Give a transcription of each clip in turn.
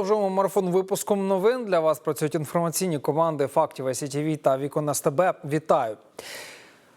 Продовжуємо марафон випуском новин. Для вас працюють інформаційні команди фактів СІТВ та Вікон СТБ. Вітаю.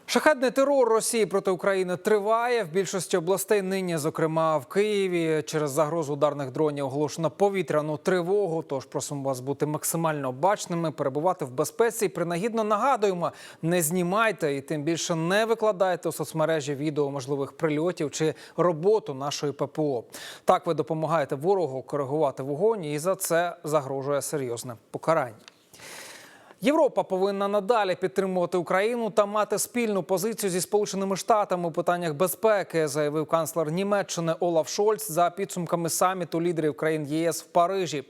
Шахетний терор Росії проти України триває в більшості областей. Нині, зокрема в Києві, через загрозу ударних дронів оголошено повітряну тривогу. Тож просимо вас бути максимально обачними, перебувати в безпеці. І Принагідно нагадуємо, не знімайте і тим більше не викладайте у соцмережі відео можливих прильотів чи роботу нашої ППО. Так ви допомагаєте ворогу коригувати вогонь, і за це загрожує серйозне покарання. Європа повинна надалі підтримувати Україну та мати спільну позицію зі Сполученими Штатами у питаннях безпеки, заявив канцлер Німеччини Олаф Шольц за підсумками саміту лідерів країн ЄС в Парижі.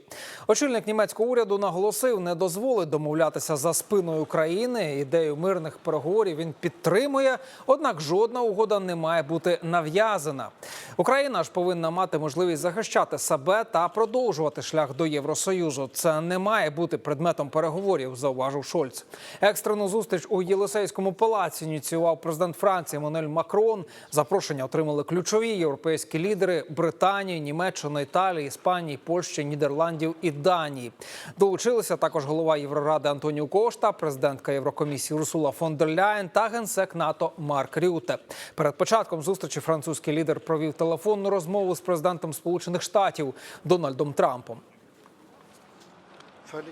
Очільник німецького уряду наголосив, не дозволить домовлятися за спиною України. Ідею мирних переговорів він підтримує, однак жодна угода не має бути нав'язана. Україна ж повинна мати можливість захищати себе та продовжувати шлях до Євросоюзу. Це не має бути предметом переговорів. Зауважив Шольц. Екстрену зустріч у Єлисейському палаці ініціював президент Франції Еммануель Макрон. Запрошення отримали ключові європейські лідери Британії, Німеччини, Італії, Іспанії, Польщі, Нідерландів і Данії. Долучилися також голова Євроради Антоніо Кошта, президентка Єврокомісії Урсула фон дер Ляєн та генсек НАТО Марк Рюте. Перед початком зустрічі французький лідер провів телефонну розмову з президентом Сполучених Штатів Дональдом Трампом.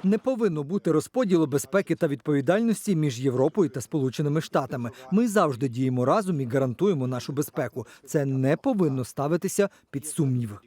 Не повинно бути розподілу безпеки та відповідальності між Європою та Сполученими Штатами. Ми завжди діємо разом і гарантуємо нашу безпеку. Це не повинно ставитися під сумнів.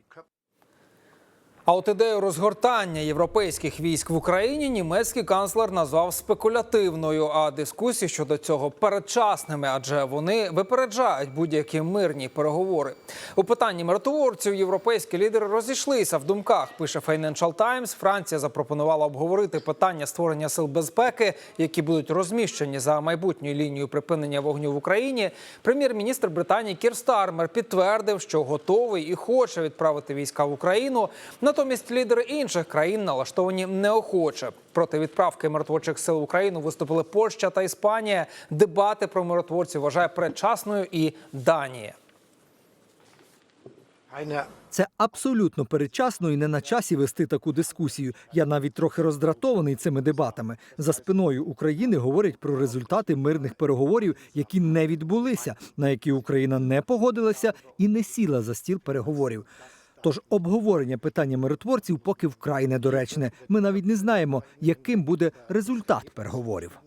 А от ідею розгортання європейських військ в Україні німецький канцлер назвав спекулятивною. А дискусії щодо цього передчасними, адже вони випереджають будь-які мирні переговори. У питанні миротворців європейські лідери розійшлися в думках. Пише Financial Times. Франція запропонувала обговорити питання створення сил безпеки, які будуть розміщені за майбутньою лінією припинення вогню в Україні. Прем'єр-міністр Британії Кір Стармер підтвердив, що готовий і хоче відправити війська в Україну. Натомість лідери інших країн налаштовані неохоче. Проти відправки миротворчих сил в Україну виступили Польща та Іспанія. Дебати про миротворців вважає предчасною і Данія. Це абсолютно передчасно і не на часі вести таку дискусію. Я навіть трохи роздратований цими дебатами. За спиною України говорять про результати мирних переговорів, які не відбулися, на які Україна не погодилася і не сіла за стіл переговорів. Тож обговорення питання миротворців поки вкрай недоречне. Ми навіть не знаємо, яким буде результат переговорів.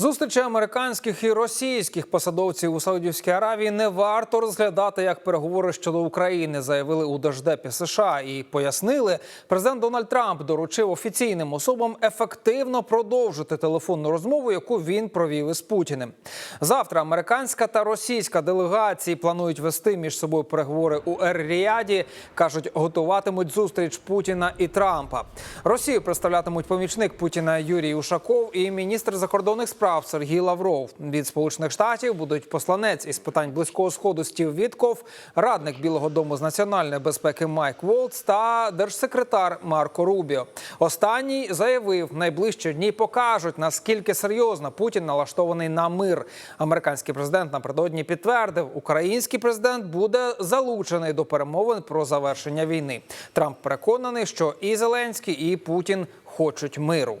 Зустрічі американських і російських посадовців у Саудівській Аравії не варто розглядати як переговори щодо України, заявили у Держдепі США і пояснили, президент Дональд Трамп доручив офіційним особам ефективно продовжити телефонну розмову, яку він провів із Путіним. Завтра американська та російська делегації планують вести між собою переговори у Ер-Ріаді. кажуть, готуватимуть зустріч Путіна і Трампа. Росію представлятимуть помічник Путіна Юрій Ушаков і міністр закордонних справ Сергій Лавров. Від сполучених штатів будуть посланець із питань близького сходу Стів Вітков, радник Білого Дому з національної безпеки Майк Волц та держсекретар Марко Рубіо. Останній заявив, найближчі дні покажуть наскільки серйозно Путін налаштований на мир. Американський президент напередодні підтвердив, український президент буде залучений до перемовин про завершення війни. Трамп переконаний, що і Зеленський, і Путін хочуть миру.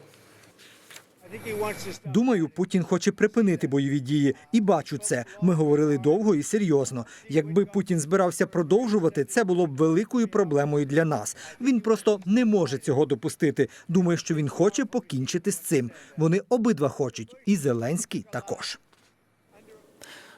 Думаю, Путін хоче припинити бойові дії, і бачу це. Ми говорили довго і серйозно. Якби Путін збирався продовжувати, це було б великою проблемою для нас. Він просто не може цього допустити. Думаю, що він хоче покінчити з цим. Вони обидва хочуть, і Зеленський також.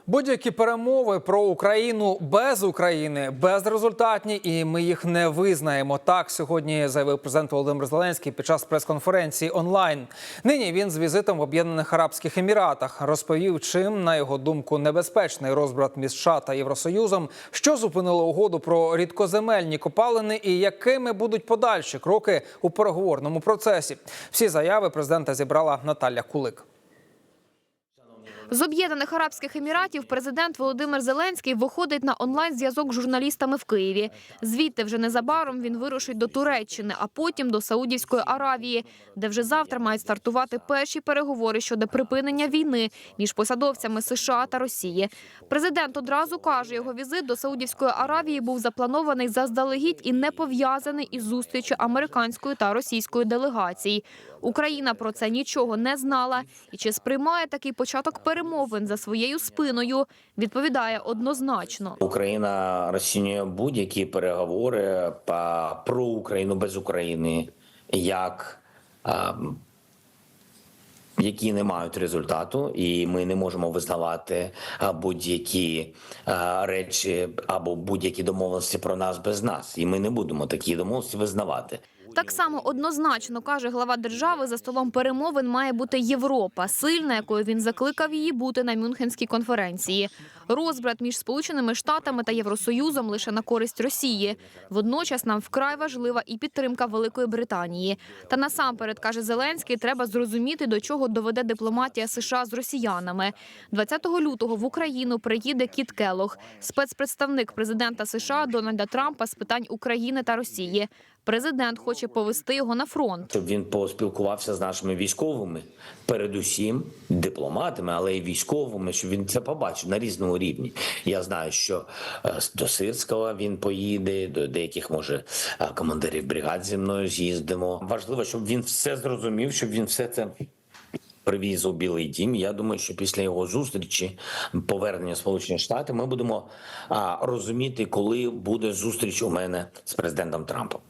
Будь-які перемови про Україну без України безрезультатні, і ми їх не визнаємо. Так сьогодні заявив президент Володимир Зеленський під час прес-конференції онлайн. Нині він з візитом в Об'єднаних Арабських Еміратах розповів, чим на його думку небезпечний розбрат між США та Євросоюзом, що зупинило угоду про рідкоземельні копалини, і якими будуть подальші кроки у переговорному процесі. Всі заяви президента зібрала Наталя Кулик. З Об'єднаних Арабських Еміратів президент Володимир Зеленський виходить на онлайн-зв'язок з журналістами в Києві. Звідти вже незабаром він вирушить до Туреччини, а потім до Саудівської Аравії, де вже завтра мають стартувати перші переговори щодо припинення війни між посадовцями США та Росії. Президент одразу каже, його візит до Саудівської Аравії був запланований заздалегідь і не пов'язаний із зустрічю американської та російської делегацій. Україна про це нічого не знала. І чи сприймає такий початок перемовин за своєю спиною, відповідає однозначно. Україна розцінює будь-які переговори про Україну без України як які не мають результату, і ми не можемо визнавати будь-які речі або будь-які домовленості про нас без нас. І ми не будемо такі домовленості визнавати. Так само однозначно каже глава держави, за столом перемовин має бути Європа, сильна, якою він закликав її бути на Мюнхенській конференції. Розбрат між Сполученими Штатами та Євросоюзом лише на користь Росії. Водночас нам вкрай важлива і підтримка Великої Британії. Та насамперед каже Зеленський, треба зрозуміти, до чого доведе дипломатія США з росіянами. 20 лютого в Україну приїде Кіт Келох, спецпредставник президента США Дональда Трампа з питань України та Росії. Президент хоче повести його на фронт. щоб він поспілкувався з нашими військовими, передусім дипломатами, але й військовими, щоб він це побачив на різному рівні. Я знаю, що е, до Сирського він поїде, до деяких може е, командирів бригад зі мною з'їздимо. Важливо, щоб він все зрозумів, щоб він все це. Привіз у Білий Дім. Я думаю, що після його зустрічі повернення Сполучені Штати ми будемо а, розуміти, коли буде зустріч у мене з президентом Трампом.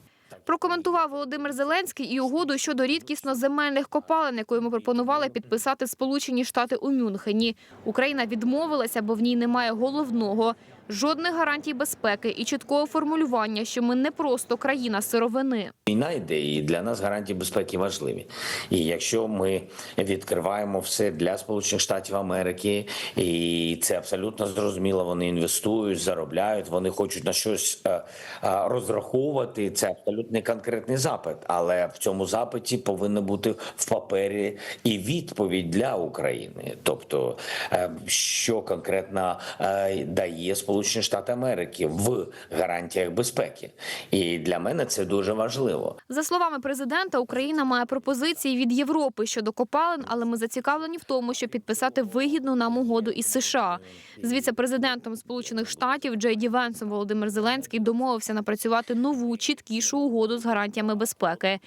Прокоментував Володимир Зеленський і угоду щодо рідкісно земельних копалин, яку йому пропонували підписати Сполучені Штати у Мюнхені. Україна відмовилася, бо в ній немає головного жодних гарантій безпеки і чіткого формулювання, що ми не просто країна сировини. Війна йде, і для нас гарантії безпеки важливі. І якщо ми відкриваємо все для Сполучених Штатів Америки, і це абсолютно зрозуміло, вони інвестують, заробляють, вони хочуть на щось е, е, розраховувати. Це абсолютно конкретний запит. Але в цьому запиті повинна бути в папері і відповідь для України, тобто е, що конкретно дає Сполучені Штати Америки в гарантіях безпеки. І для мене це дуже важливо. За словами президента, Україна має пропозиції від Європи щодо копалин, але ми зацікавлені в тому, щоб підписати вигідну нам угоду із США. З віце-президентом Сполучених Штатів Джей Ді Венсом Володимир Зеленський домовився напрацювати нову чіткішу угоду з гарантіями безпеки.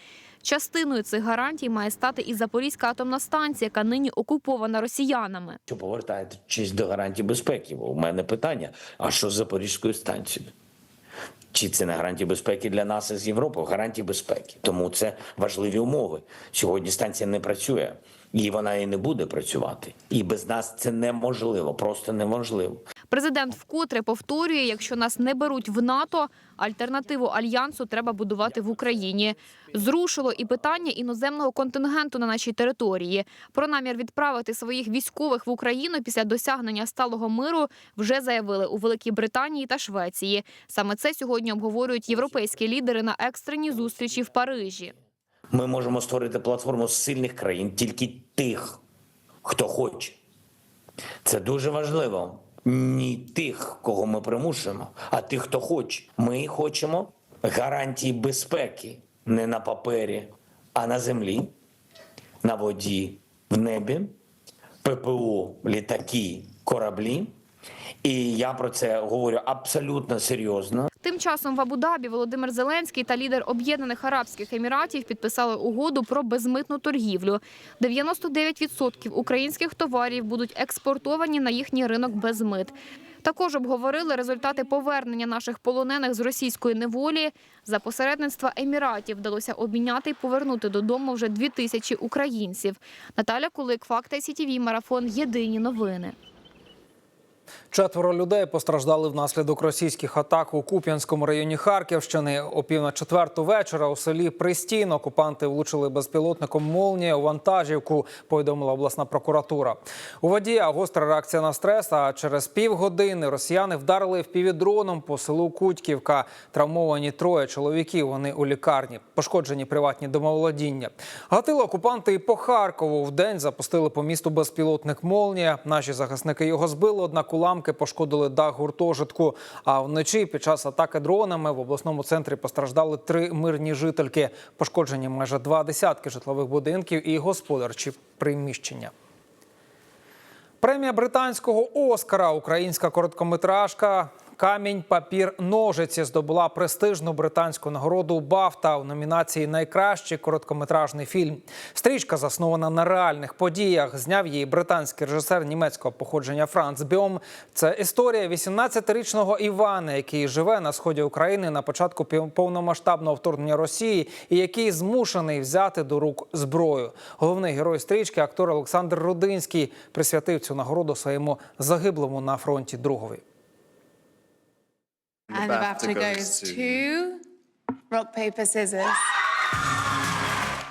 Частиною цих гарантій має стати і Запорізька атомна станція, яка нині окупована росіянами. Що повертаючись до гарантій безпеки, бо у мене питання: а що з Запорізькою станцією? Чи це не гарантії безпеки для нас із Європи? Гарантії безпеки. Тому це важливі умови. Сьогодні станція не працює, і вона і не буде працювати. І без нас це неможливо, просто неможливо. Президент вкотре повторює, якщо нас не беруть в НАТО, альтернативу альянсу треба будувати в Україні. Зрушило і питання іноземного контингенту на нашій території. Про намір відправити своїх військових в Україну після досягнення сталого миру вже заявили у Великій Британії та Швеції. Саме це сьогодні обговорюють європейські лідери на екстреній зустрічі в Парижі. Ми можемо створити платформу сильних країн, тільки тих, хто хоче. Це дуже важливо. Ні тих, кого ми примушуємо, а тих, хто хоче. Ми хочемо гарантії безпеки не на папері, а на землі, на воді, в небі, ППО, літаки, кораблі. І я про це говорю абсолютно серйозно. Тим часом в Абу-Дабі Володимир Зеленський та лідер Об'єднаних Арабських Еміратів підписали угоду про безмитну торгівлю. 99% українських товарів будуть експортовані на їхній ринок без мит. Також обговорили результати повернення наших полонених з російської неволі. За посередництва Еміратів вдалося обміняти і повернути додому вже дві тисячі українців. Наталя Кулик, Факти СІТІВІ, Марафон. Єдині новини. Четверо людей постраждали внаслідок російських атак у Куп'янському районі Харківщини. О пів на четверту вечора у селі Пристін окупанти влучили безпілотником молнія у вантажівку. Повідомила обласна прокуратура. У водія гостра реакція на стрес. А через півгодини росіяни вдарили впівдроном по селу Кутьківка. Травмовані троє чоловіків. Вони у лікарні. Пошкоджені приватні домоволодіння. Гатили окупанти і по Харкову. В день запустили по місту безпілотник молнія. Наші захисники його збили. Однак уламки пошкодили дах гуртожитку. А вночі під час атаки дронами в обласному центрі постраждали три мирні жительки. Пошкоджені майже два десятки житлових будинків і господарчі приміщення. Премія британського Оскара, українська короткометражка Камінь, папір, ножиці здобула престижну британську нагороду Бафта у номінації Найкращий короткометражний фільм. Стрічка заснована на реальних подіях. Зняв її британський режисер німецького походження Франц Бьом. Це історія 18-річного Івана, який живе на сході України на початку повномасштабного вторгнення Росії і який змушений взяти до рук зброю. Головний герой стрічки, актор Олександр Рудинський, присвятив цю нагороду своєму загиблому на фронті другові. And the BAFTA goes to rock, paper, scissors.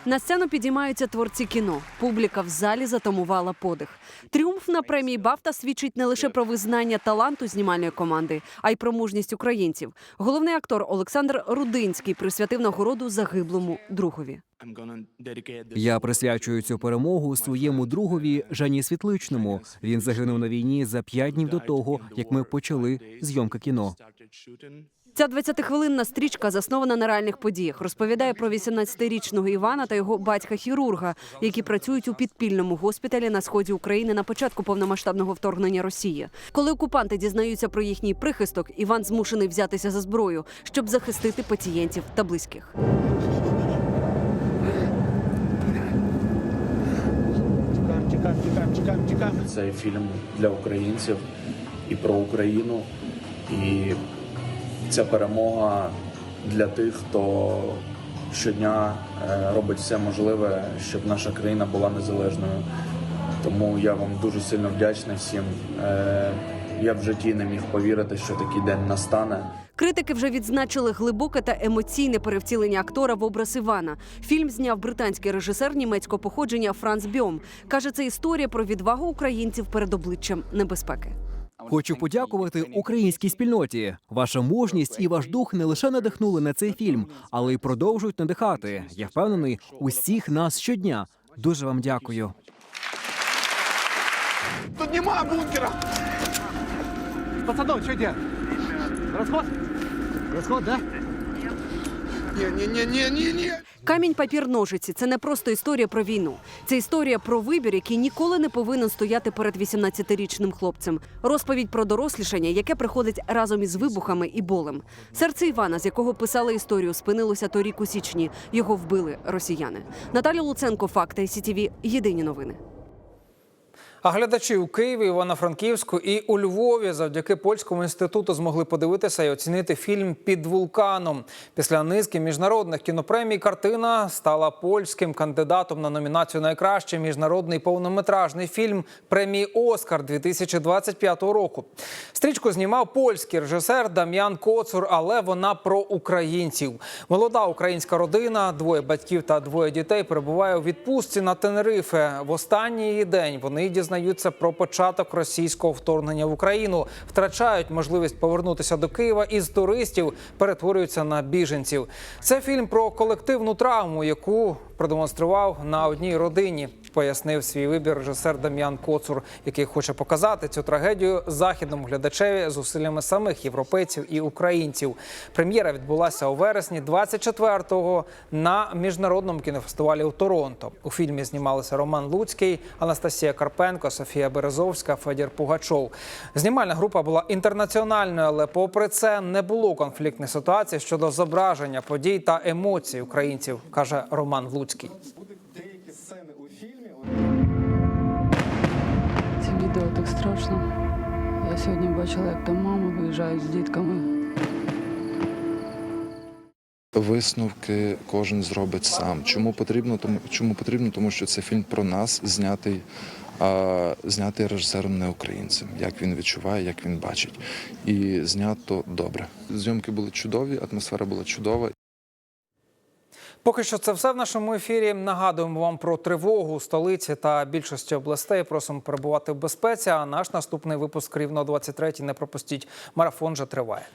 На сцену підіймаються творці кіно. Публіка в залі затамувала подих. Тріумф на премії Бафта свідчить не лише про визнання таланту знімальної команди, а й про мужність українців. Головний актор Олександр Рудинський присвятив нагороду загиблому другові. Я присвячую цю перемогу своєму другові Жані Світличному. Він загинув на війні за п'ять днів до того, як ми почали зйомки кіно. Ця 20-хвилинна стрічка заснована на реальних подіях. Розповідає про 18-річного Івана та його батька-хірурга, які працюють у підпільному госпіталі на сході України на початку повномасштабного вторгнення Росії. Коли окупанти дізнаються про їхній прихисток, Іван змушений взятися за зброю, щоб захистити пацієнтів та близьких. Цей фільм для українців і про Україну. І ця перемога для тих, хто щодня е, робить все можливе, щоб наша країна була незалежною. Тому я вам дуже сильно вдячний всім. Е, Я в житті не міг повірити, що такий день настане. Критики вже відзначили глибоке та емоційне перевтілення актора в образ Івана. Фільм зняв британський режисер німецького походження Франц Бьом. Каже, це історія про відвагу українців перед обличчям небезпеки. Хочу подякувати українській спільноті. Ваша мужність і ваш дух не лише надихнули на цей фільм, але й продовжують надихати. Я впевнений, усіх нас щодня. Дуже вам дякую. Тут нема бункера! Пацанов, что делать? Расход? Расход, да? Не-не-не-не-не-не! Камінь, папір, ножиці це не просто історія про війну. Це історія про вибір, який ніколи не повинен стояти перед 18-річним хлопцем. Розповідь про дорослішання, яке приходить разом із вибухами і болем. Серце Івана, з якого писали історію, спинилося торік у січні. Його вбили росіяни. Наталя Луценко, факти СІТІВІ. Єдині новини. А глядачі у Києві, Івано-Франківську і у Львові завдяки польському інституту змогли подивитися і оцінити фільм під вулканом. Після низки міжнародних кінопремій картина стала польським кандидатом на номінацію Найкращий міжнародний повнометражний фільм премії Оскар 2025 року. Стрічку знімав польський режисер Дам'ян Коцур, але вона про українців. Молода українська родина, двоє батьків та двоє дітей перебуває у відпустці на Тенерифе. В останній день вони дізнаються про початок російського вторгнення в Україну, втрачають можливість повернутися до Києва і з туристів перетворюються на біженців. Це фільм про колективну травму, яку продемонстрував на одній родині. Пояснив свій вибір режисер Дам'ян Коцур, який хоче показати цю трагедію західному глядачеві зусиллями самих європейців і українців. Прем'єра відбулася у вересні 24-го на міжнародному кінофестивалі у Торонто. У фільмі знімалися Роман Луцький, Анастасія Карпенко, Софія Березовська, Федір Пугачов. Знімальна група була інтернаціональною, але попри це не було конфліктних ситуацій щодо зображення подій та емоцій українців, каже Роман Луцький. Так страшно. Я сьогодні бачила, як там мами виїжджають з дітками. Висновки кожен зробить сам. Чому потрібно? Тому чому потрібно? Тому що це фільм про нас, знятий а знятий режисером не українцем, як він відчуває, як він бачить. І знято добре. Зйомки були чудові, атмосфера була чудова. Поки що це все в нашому ефірі. Нагадуємо вам про тривогу у столиці та більшості областей. Просимо перебувати в безпеці. А наш наступний випуск рівно о 23-й не пропустіть. Марафон вже триває.